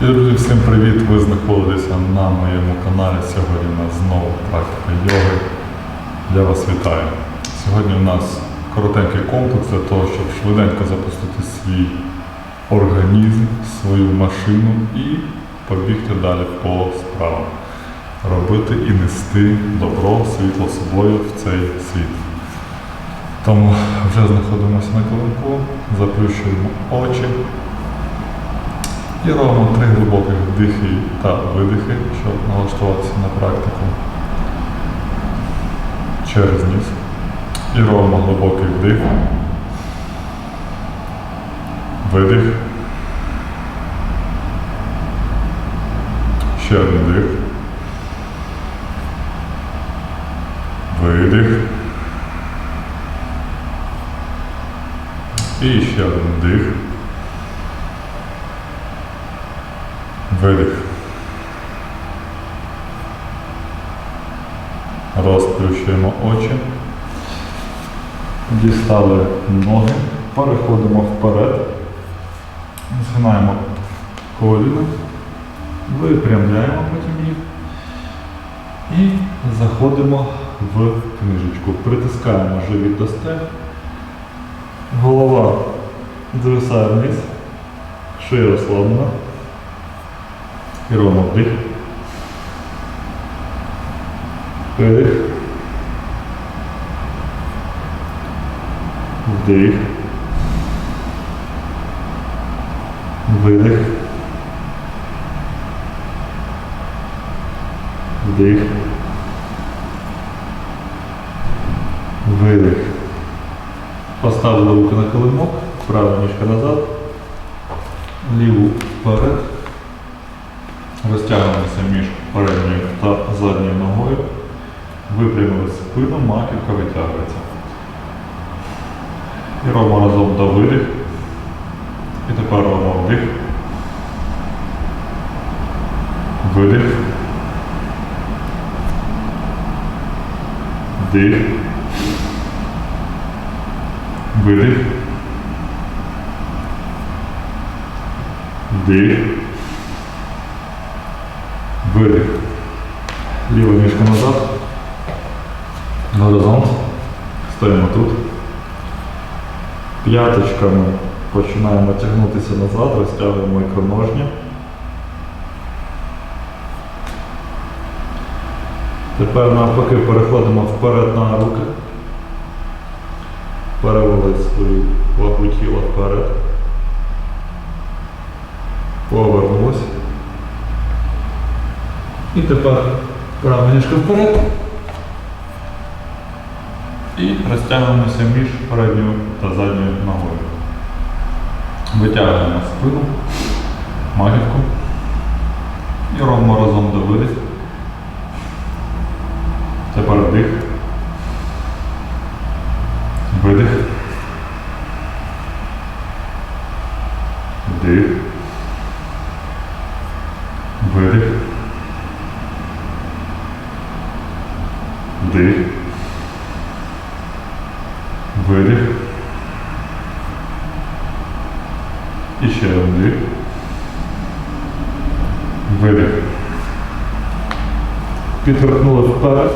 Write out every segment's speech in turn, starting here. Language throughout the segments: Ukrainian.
Друзі, всім привіт! Ви знаходитеся на моєму каналі. Сьогодні у нас знову практика йоги. Я вас вітаю. Сьогодні у нас коротенький комплекс для того, щоб швиденько запустити свій організм, свою машину і побігти далі по справам. Робити і нести добро, світло собою в цей світ. Тому вже знаходимося на колонку, заплющуємо очі. І робимо три глибоких вдихи та видихи, щоб налаштуватися на практику через ніс. І робимо глибокий вдих. Видих. Ще один вдих. Видих. І ще один вдих. Видих. Розплющуємо очі. Дістали ноги. Переходимо вперед. Згинаємо коліна. Випрямляємо потім їх. І заходимо в книжечку. Притискаємо живіт до стег. Голова звисає вниз. Шия розслаблена. І робимо вдих. Видих. Вдих. Видих. Вдих. Видих. Поставили руки на килимок, права ніжка назад, ліву вперед. Розтягуємося між передньою та задньою ногою. Випрямили спину, маківка витягується. І робимо разом до видих. І тепер робимо вдих. Видих. Вдих. Видих. Вдих. Видих. Ліва ніжка назад. Горизонт. Стоїмо тут. П'яточками починаємо тягнутися назад, розтягуємо ікроножні. Тепер навпаки переходимо вперед на руки. Перевели свою вагу тіла вперед. Повернулись. І тепер права ніжка вперед. І розтягуємося між передньою та задньою ногою. Витягуємо спину, магівку. І робимо разом до видих. Тепер вдих. Видих. Вдих. Видих. Вдих. Видих. І ще вдих. Видих. Підверхнули вперед.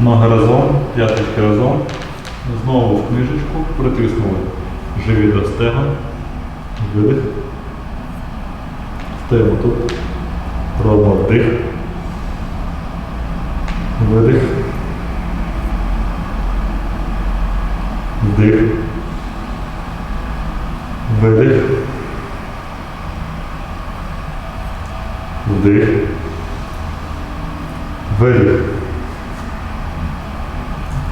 Ноги разом, п'яточки разом. Знову в книжечку. Притиснули живіт до стегон. Видих. Стоїмо тут. Робимо вдих. Видих. Вдих. Видих. Вдих. Видих.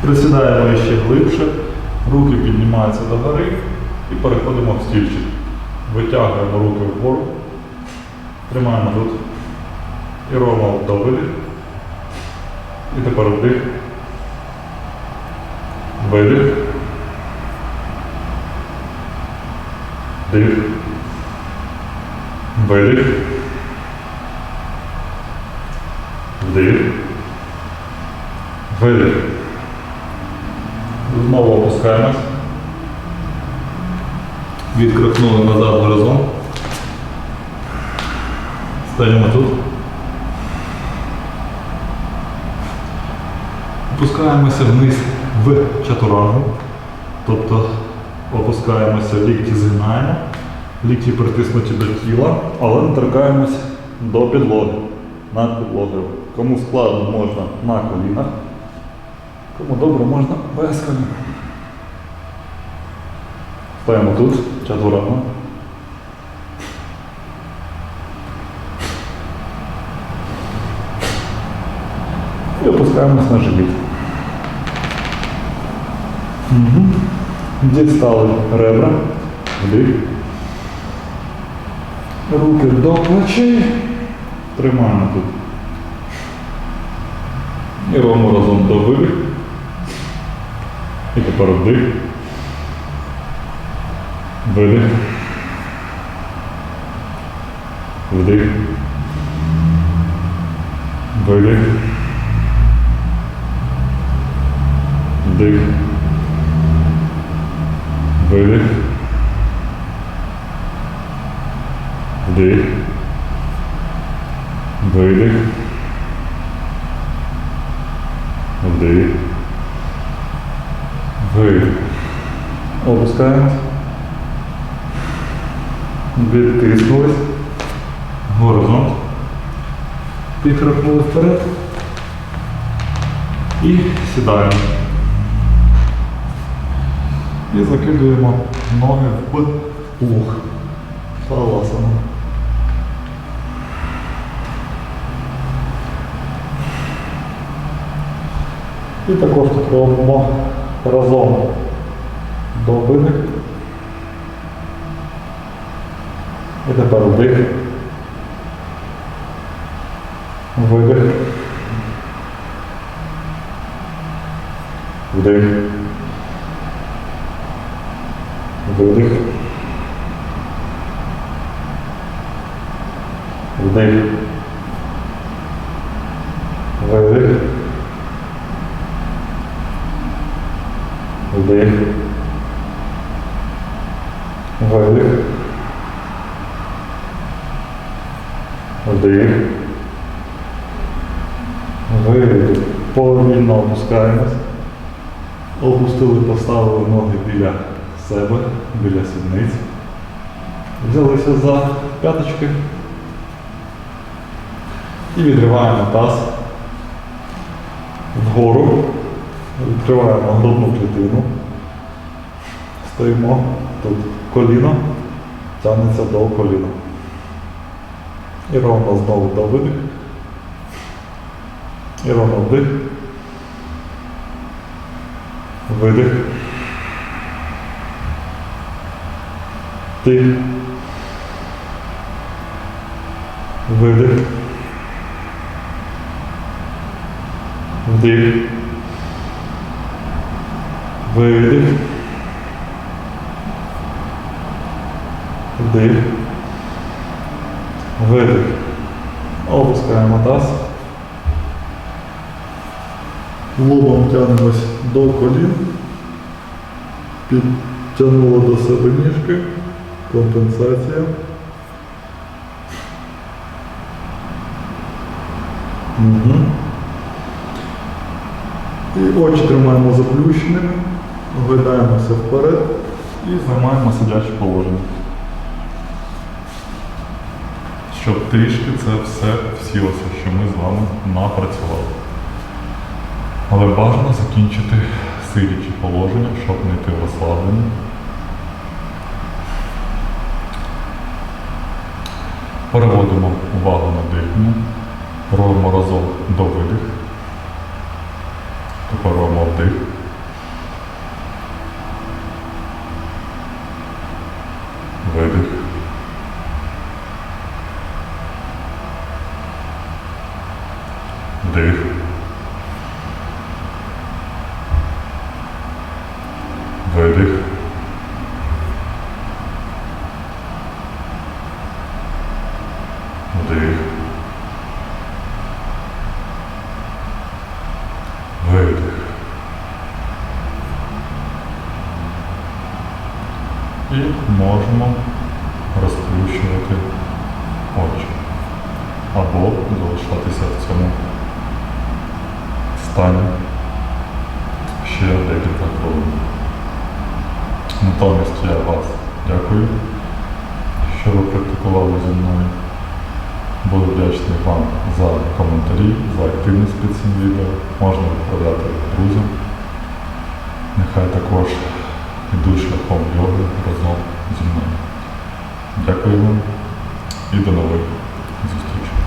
Присідаємо ще глибше, руки піднімаються догори і переходимо в стільчик. Витягуємо руки вгору, тримаємо тут і робимо до видих. І тепер вдих. Видих. Вдих. Видих. Вдих. Видих. Знову опускаємось. Відкрикнули назад горизонт. Стаємо тут. Опускаємося вниз в чатурангу. Тобто опускаємося, лікті згинаємо, лікті притиснуті до тіла, але не торкаємось до підлоги. Над підлогою. Кому складно можна на колінах, кому добре можна без колін. Стоїмо тут, чатуранго. І опускаємось на живіт. Угу. Дістали ребра, вдих. Руки до плечей. Тримаємо тут. І робимо разом до видих. І тепер вдих. Видих. Вдих. Видих. Вдих. Видих. Вдих. Видих. Вдих. Видих. Опускаємось. Відтиснулись. Горизонт. Підрахнули вперед. І сідаємо. І закидуємо ноги в плуг. Шавасану. І також тут робимо разом до видих. І тепер вдих. Видих. Вдих. Видих. Вдих. Видих. Вдих. Видих. Вдих. Видих. Повільно опускаємось. Опустили, поставили ноги біля себе, біля сідниць. Взялися за п'яточки. І відриваємо таз вгору. Відкриваємо грудну клітину. Стоїмо тут коліно, тягнеться до коліна. І ровно знову до видих. І ровно вдих. Видих. Тих. Видих. Вдих. Видих. Вдих. Видих. Опускаємо таз. Лобом тягнемось до колін. Підтягнуло до себе ніжки. Компенсація. Угу. І очі тримаємо заплющеними, оглядаємося вперед і займаємо сидяче положення. Щоб трішки це все всілося, що ми з вами напрацювали. Але бажано закінчити сидячі положення, щоб не йти в розслаблення. Переводимо увагу на дихання. Робимо разом до видих. Тепер робимо вдих. Видих. Вдих. Видих. Вдих. Видих. І можемо розплющувати очі. залишатися в цьому стані ще декілька хвилин. Натомість я вас дякую, що ви практикували зі мною. Буду вдячний вам за коментарі, за активність під цим відео. Можна відправляти друзям. Нехай також йдуть шляхом йоги разом зі мною. Дякую вам і до нових зустрічей.